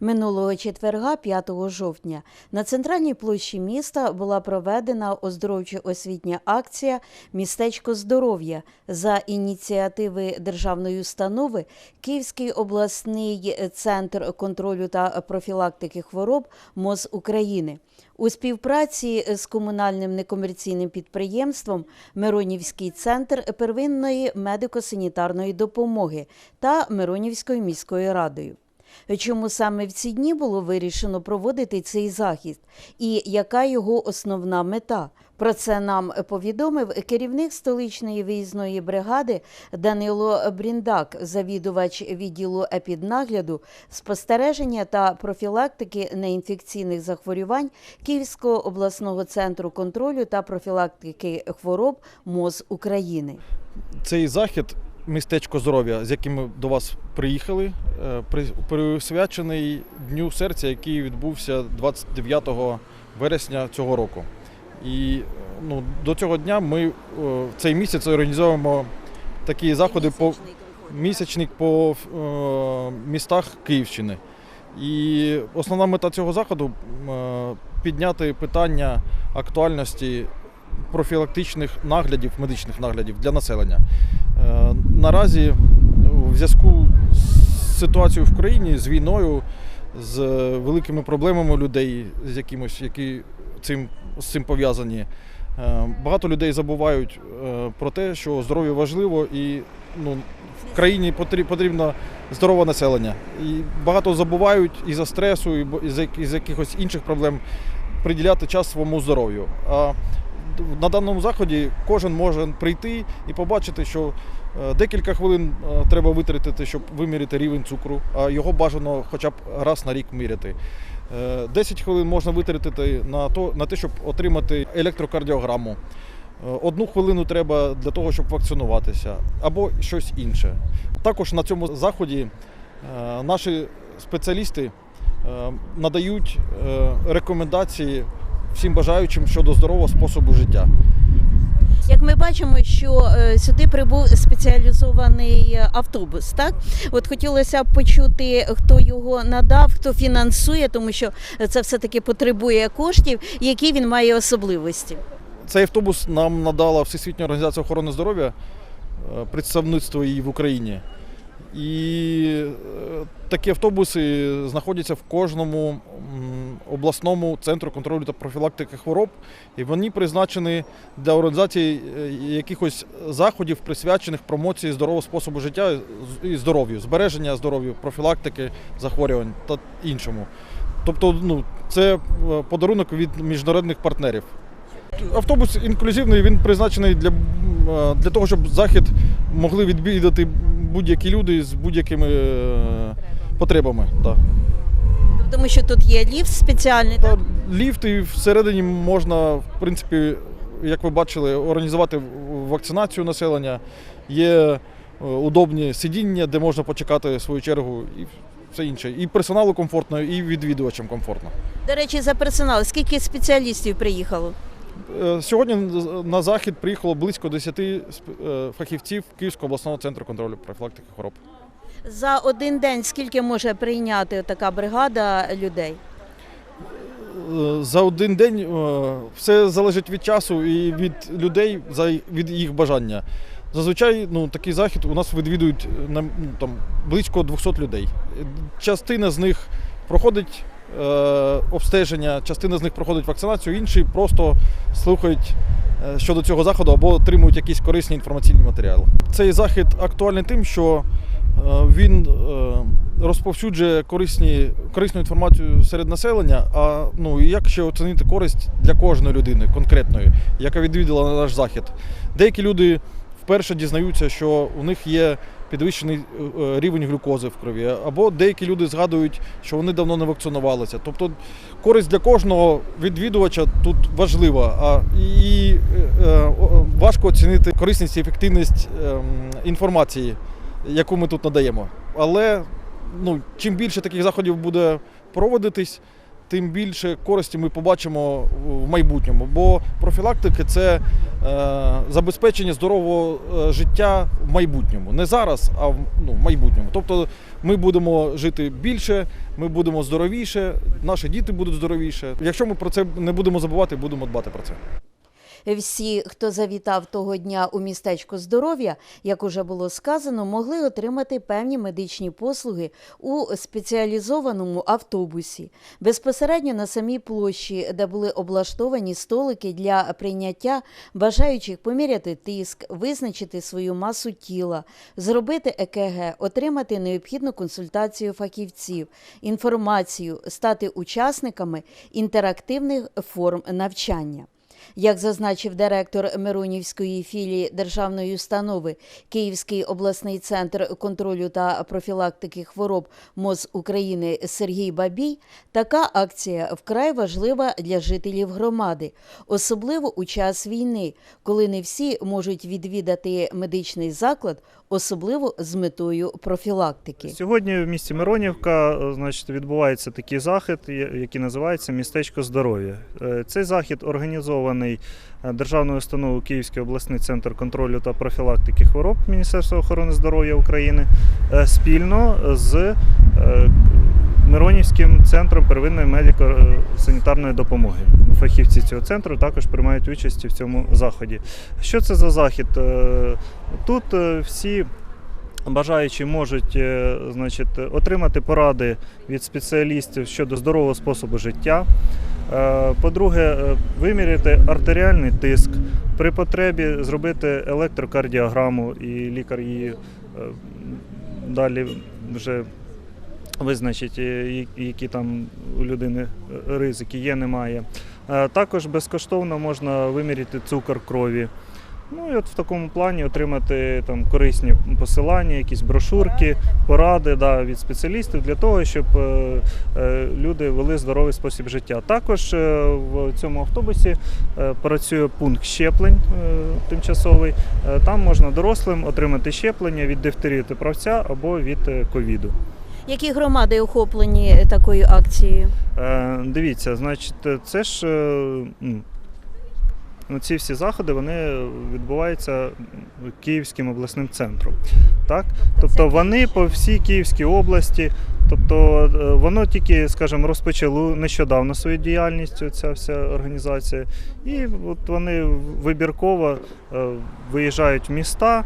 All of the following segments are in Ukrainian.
Минулого четверга, 5 жовтня, на центральній площі міста була проведена оздоровчо-освітня акція Містечко здоров'я за ініціативи державної установи Київський обласний центр контролю та профілактики хвороб МОЗ України. У співпраці з комунальним некомерційним підприємством Миронівський центр первинної медико-санітарної допомоги та Миронівською міською радою. Чому саме в ці дні було вирішено проводити цей захід і яка його основна мета? Про це нам повідомив керівник столичної виїзної бригади Данило Бріндак, завідувач відділу епіднагляду, спостереження та профілактики неінфекційних захворювань Київського обласного центру контролю та профілактики хвороб МОЗ України. Цей захід містечко здоров'я, з яким ми до вас приїхали, е, присвячений Дню серця, який відбувся 29 вересня цього року. І е, ну, до цього дня ми е, в цей місяць організовуємо такі заходи по місячник по містах Київщини. І основна мета цього заходу підняти питання актуальності профілактичних наглядів, медичних наглядів для населення. Е, Наразі в зв'язку з ситуацією в країні, з війною, з великими проблемами людей, з якимось, які цим, з цим пов'язані. е, Багато людей забувають е, про те, що здоров'я важливо і ну, в країні потрібно здорове населення. І багато забувають із-за стресу, і із-за якихось інших проблем приділяти час своєму здоров'ю. А на даному заході кожен може прийти і побачити, що е, декілька хвилин е, треба витратити, щоб виміряти рівень цукру, а його бажано хоча б раз на рік міряти. Е, 10 хвилин можна витратити на, то, на те, щоб отримати електрокардіограму. Е, Одну хвилину треба для того, щоб вакцинуватися, або щось інше. Також на цьому заході е, наші спеціалісти е, надають е, рекомендації всім бажаючим щодо здорового способу життя. Як ми бачимо, що е, сюди прибув спеціалізований е, автобус, так от хотілося б почути, хто його надав, хто фінансує, тому що це все таки потребує коштів, які він має особливості. Цей автобус нам надала Всесвітня організація охорони здоров'я, е, представництво її в Україні. І такі автобуси знаходяться в кожному обласному центру контролю та профілактики хвороб, і вони призначені для організації е, якихось заходів, присвячених промоції здорового способу життя і здоров'ю, збереження здоров'я, профілактики захворювань та іншому. Тобто, ну, це е, подарунок від міжнародних партнерів. Автобус інклюзивний, він призначений для, е, для того, щоб захід могли відвідати будь-які люди з будь-якими е, потребами. Тому що тут є ліфт спеціальний, Та так? ліфти всередині можна, в принципі, як ви бачили, організувати вакцинацію населення. Є е, удобні сидіння, де можна почекати свою чергу і все інше. І персоналу комфортно, і відвідувачам комфортно. До речі, за персонал. Скільки спеціалістів приїхало? Е, Сьогодні на захід приїхало близько 10 сп- е, фахівців Київського обласного центру контролю профілактики хвороб. За один день скільки може прийняти така бригада людей? Е, За один день е, все залежить від часу і від людей, від їх бажання. Зазвичай ну, такий захід у нас відвідують е, ну, там, близько 200 людей. Частина з них проходить е, обстеження, частина з них проходить вакцинацію, інші просто слухають щодо цього заходу або отримують якісь корисні інформаційні матеріали. Цей захід актуальний тим, що він е, розповсюджує корисні, корисну інформацію серед населення. А ну як ще оцінити користь для кожної людини конкретної, яка відвідала наш захід. Деякі люди вперше дізнаються, що у них є підвищений е, е, рівень глюкози в крові, або деякі люди згадують, що вони давно не вакцинувалися. Тобто користь для кожного відвідувача тут важлива. А і е, е, важко оцінити корисність і ефективність ем, інформації, яку ми тут надаємо. Але ну, чим більше таких заходів буде проводитись, тим більше користі ми побачимо в майбутньому. Бо профілактика це е, забезпечення здорового е, життя в майбутньому. Не зараз, а в, ну, майбутньому. Тобто ми будемо жити більше, ми будемо здоровіше, наші діти будуть здоровіше. Якщо ми про це не будемо забувати, будемо дбати про це. Всі, хто завітав того дня у містечко здоров'я, як уже було сказано, могли отримати певні медичні послуги у спеціалізованому автобусі. Безпосередньо на самій площі, де були облаштовані столики для прийняття бажаючих поміряти тиск, визначити свою масу тіла, зробити ЕКГ, отримати необхідну консультацію фахівців, інформацію, стати учасниками інтерактивних форм навчання. Як зазначив директор Миронівської філії державної установи Київський обласний центр контролю та профілактики хвороб МОЗ України Сергій Бабій, така акція вкрай важлива для жителів громади, особливо у час війни, коли не всі можуть відвідати медичний заклад, особливо з метою профілактики. Сьогодні в місті Миронівка е, значить, відбувається такий захід, який називається Містечко здоров'я. Е, Цей захід організований е, Державною установою Київський обласний центр контролю та профілактики хвороб Міністерства охорони здоров'я України е, спільно з е, Миронівським центром первинної медико-санітарної допомоги. Фахівці цього центру також приймають участь в цьому заході. Що це за захід? Тут всі бажаючі можуть значить, отримати поради від спеціалістів щодо здорового способу життя. Е, По-друге, е, виміряти артеріальний тиск, при потребі зробити електрокардіограму, і лікар її е, далі вже визначить, які там у людини ризики є, немає. Також безкоштовно можна виміряти цукор крові. Ну і от в такому плані отримати там корисні посилання, якісь брошурки, поради да, від спеціалістів для того, щоб е, е, люди вели здоровий спосіб життя. Також е, в цьому автобусі е, працює пункт щеплень е, тимчасовий. Е, там можна дорослим отримати щеплення від дифтерії та правця або від е, ковіду. Які громади охоплені такою акцією? Е, дивіться, значить, це ж е, ну, ці всі заходи вони відбуваються Київським обласним центром. Так? Тобто вони по всій Київській області. Тобто е, воно тільки, скажімо, розпочало нещодавно свою діяльність, ця вся організація. І от вони вибірково е, виїжджають в міста.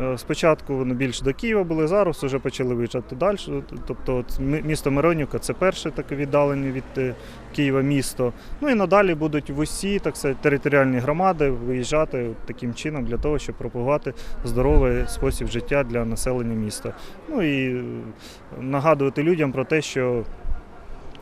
Е, Спочатку вони більш до Києва були, зараз вже почали виїжджати далі. Тобто місто Миронівка це перше таке віддалене від е, Києва місто. Ну і надалі будуть в усі так сказати, територіальні громади виїжджати таким чином для того, щоб пропагувати здоровий спосіб життя для населення міста. Ну і е, нагадувати людям про те, що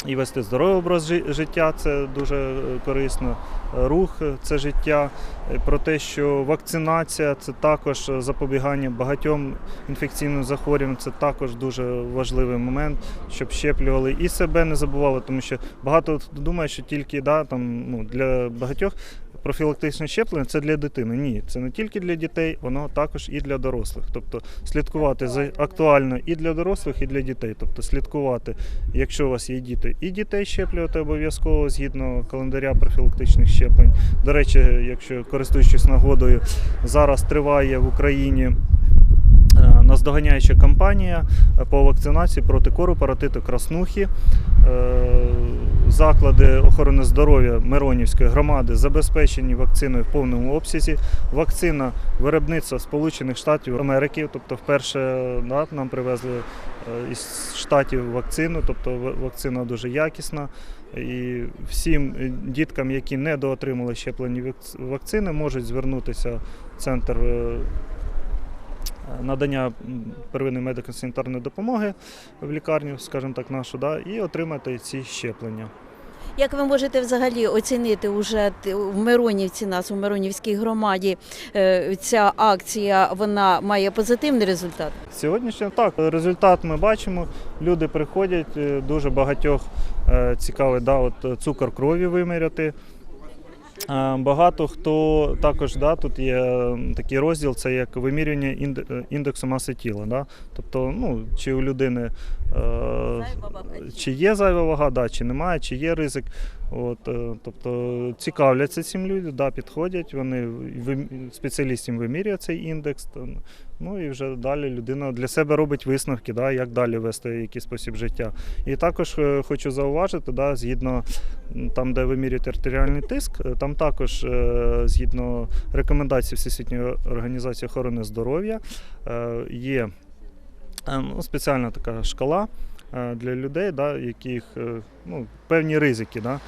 і вести здоровий образ життя це дуже корисно. Рух е, це життя. Е, Про те, що вакцинація це також е, запобігання багатьом інфекційним захворюванням, це також дуже важливий момент, щоб щеплювали і себе не забували, тому що багато думає, що тільки да, там, ну, для багатьох профілактичне щеплення це для дитини. Ні, це не тільки для дітей, воно також і для дорослих. Тобто слідкувати за актуально і для дорослих, і для дітей. Тобто слідкувати, якщо у вас є діти, і дітей щеплювати обов'язково згідно календаря профілактичних щеплень. До речі, якщо користуючись нагодою, зараз триває в Україні. Е, Наздоганяюча кампанія е, по вакцинації проти кору, паротиту, краснухи. Е, Заклади охорони здоров'я Миронівської громади забезпечені вакциною в повному обсязі. Вакцина виробництва Сполучених Штатів Америки, тобто вперше да, нам привезли із штатів вакцину, тобто вакцина дуже якісна. І всім діткам, які не доотримали щеплені вакцини, можуть звернутися в центр надання первинної медико-санітарної допомоги в лікарню, скажімо так, нашу, да, і отримати ці щеплення. Як ви можете взагалі оцінити уже в Миронівці, нас у Миронівській громаді, е, ця акція вона має позитивний результат? Сьогоднішній так, результат ми бачимо. Люди приходять, е, дуже багатьох е, цікавить да, от, цукор крові виміряти. Е, Багато хто також да, тут є такий розділ, це як вимірювання е, індексу маси тіла. Да? Тобто, ну, чи у людини е, чи є зайва вага, да, чи немає, чи є ризик. От, е, тобто цікавляться цим люди, да, підходять, вони вим- спеціаліст їм вимірює цей індекс. Ну і вже далі людина для себе робить висновки, да, як далі вести який спосіб життя. І також е, хочу зауважити, да, згідно там, де вимірюють артеріальний тиск, е, там також е, згідно рекомендацій Всесвітньої організації охорони здоров'я е, є е, ну, спеціальна така шкала е, для людей, да, яких е, ну, певні ризики. Да.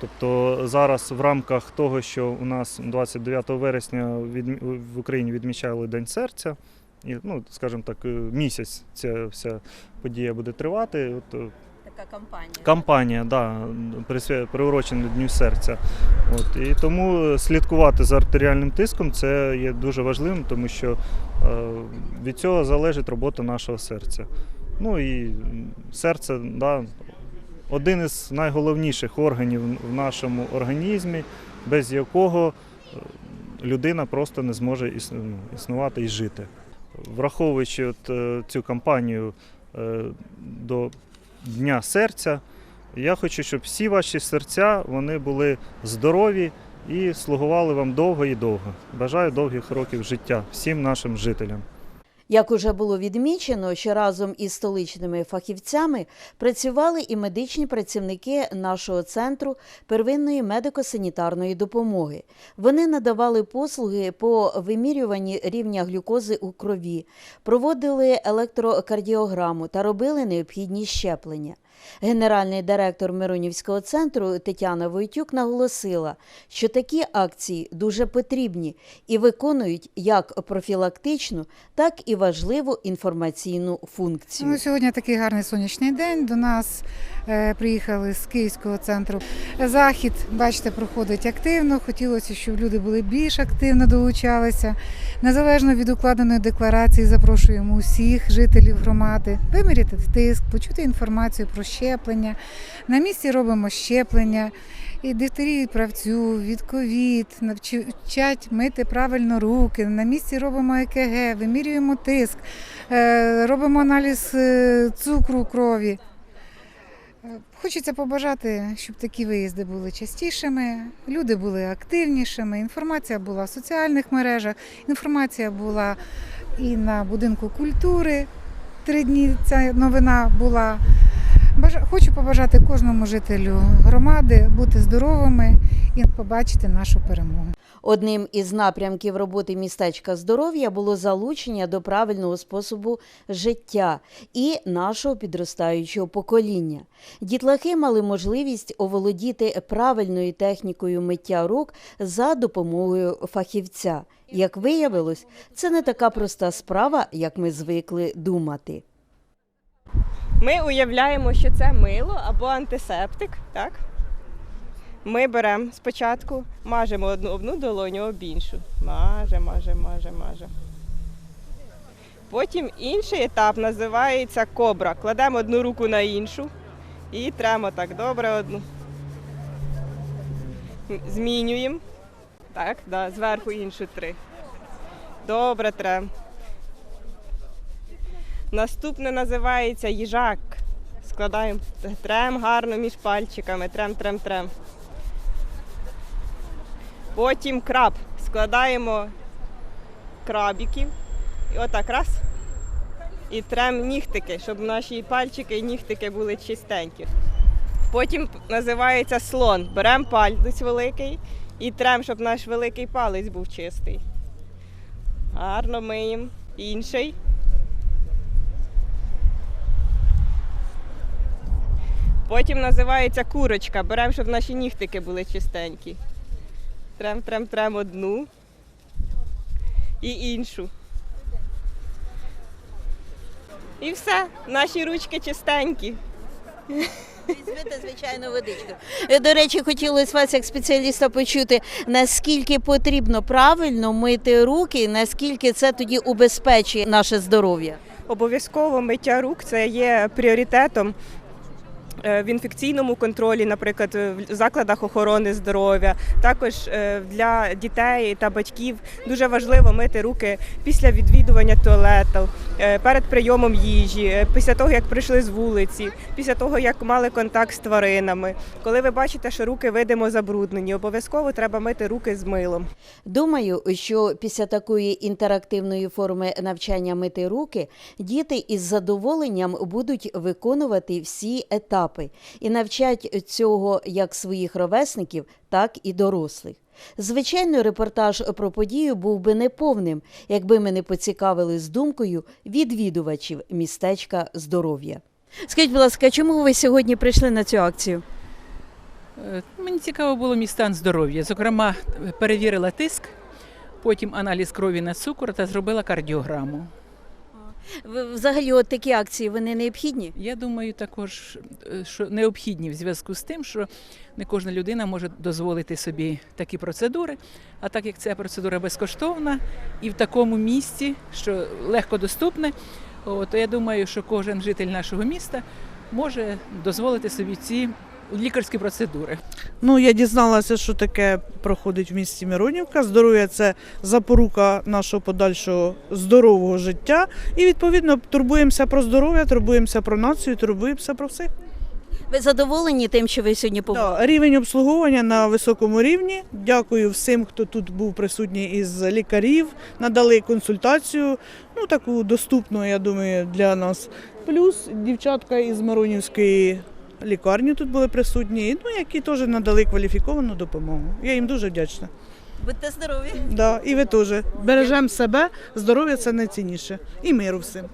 Тобто зараз в рамках того, що у нас 29 вересня в Україні відмічали День серця, і, ну, скажімо так, е, місяць ця вся подія буде тривати. От, е, кампанія. Кампанія, да, приурочена Дню серця. От, і тому слідкувати за артеріальним тиском це є дуже важливим, тому що е, від цього залежить робота нашого серця. Ну і серце да, один із найголовніших органів в нашому організмі, без якого е, людина просто не зможе ну, існувати і жити. Враховуючи от, е, цю кампанію е, до Дня серця. Я хочу, щоб всі ваші серця вони були здорові і слугували вам довго і довго. Бажаю довгих років життя всім нашим жителям. Як уже було відмічено, що разом із столичними фахівцями працювали і медичні працівники нашого центру первинної медико-санітарної допомоги. Вони надавали послуги по вимірюванні рівня глюкози у крові, проводили електрокардіограму та робили необхідні щеплення. Генеральний директор Миронівського центру Тетяна Войтюк наголосила, що такі акції дуже потрібні і виконують як профілактичну, так і важливу інформаційну функцію. Ну, сьогодні такий гарний сонячний день. До нас е, приїхали з Київського центру. Захід, бачите, проходить активно. Хотілося, щоб люди були більш активно долучалися. Незалежно від укладеної декларації, запрошуємо усіх жителів громади виміряти тиск, почути інформацію про щеплення. На місці робимо щеплення. І дифтерію від правцю, від ковід, навчать мити правильно руки. На місці робимо ЕКГ, вимірюємо тиск, е, робимо аналіз е, цукру крові. Е, Хочеться побажати, щоб такі виїзди були частішими, люди були активнішими, інформація була в соціальних мережах, інформація була і на будинку культури. Три дні ця новина була. Хочу побажати кожному жителю громади бути здоровими і побачити нашу перемогу. Одним із напрямків роботи містечка здоров'я було залучення до правильного способу життя і нашого підростаючого покоління. Дітлахи мали можливість оволодіти правильною технікою миття рук за допомогою фахівця. Як виявилось, це не така проста справа, як ми звикли думати. Ми уявляємо, що це мило або антисептик, так? Ми беремо спочатку, мажемо одну, одну долоню об іншу. Маже, маже, маже, маже. Потім інший етап називається кобра. Кладемо одну руку на іншу і тремо так добре одну. Змінюємо. Так, да, зверху іншу три. Добре трем. Наступне називається їжак. Складаємо трем гарно між пальчиками. Трем, трем, трем. Потім краб. Складаємо крабіків. І отак раз. І трем нігтики, щоб наші пальчики і нігтики були чистенькі. Потім називається слон. Беремо палець великий і трем, щоб наш великий палець був чистий. Гарно миємо. Інший. Потім називається курочка. Беремо, щоб наші нігтики були чистенькі. Трем, трем, трем одну і іншу. І все, наші ручки чистенькі. Візьмете звичайну водичку. Е, До речі, хотілося вас як спеціаліста почути, наскільки потрібно правильно мити руки, наскільки це тоді убезпечує наше здоров'я. Обов'язково миття рук це є пріоритетом в інфекційному контролі, наприклад, е, в закладах охорони здоров'я. Також е, для дітей та батьків дуже важливо мити руки після відвідування туалету, е, перед прийомом їжі, е, після того, як прийшли з вулиці, після того, як мали контакт з тваринами. Коли ви бачите, що руки видимо забруднені, обов'язково треба мити руки з милом. Думаю, що після такої інтерактивної форми навчання мити руки діти із задоволенням будуть виконувати всі етапи і навчать цього як своїх ровесників, так і дорослих. Звичайно, репортаж про подію був би неповним, якби ми не поцікавили з думкою відвідувачів містечка здоров'я. Скажіть, будь ласка, чому ви сьогодні прийшли на цю акцію? Е, Мені цікаво було мій стан здоров'я. Зокрема, перевірила тиск, потім аналіз крові на цукор та зробила кардіограму. Взагалі, от такі акції вони необхідні? Я думаю, також е, що необхідні в зв'язку з тим, що не кожна людина може дозволити собі такі процедури. А так як ця процедура безкоштовна і в такому місці, що легко доступне, то я думаю, що кожен житель нашого міста може дозволити собі ці лікарські процедури. Ну, я дізналася, що таке проходить в місті Миронівка. Здоров'я це запорука нашого подальшого здорового життя. І відповідно турбуємося про здоров'я, турбуємося про націю, турбуємося про всіх. Ви задоволені тим, що ви сьогодні побували? Да, рівень обслуговування на високому рівні. Дякую всім, хто тут був присутній із лікарів, надали консультацію, ну таку доступну, я думаю, для нас. Плюс дівчатка із Миронівської лікарні тут були присутні, ну які теж надали кваліфіковану допомогу. Я їм дуже вдячна. Будьте здорові! Да, і ви теж бережемо себе, здоров'я це найцінніше. І миру всім.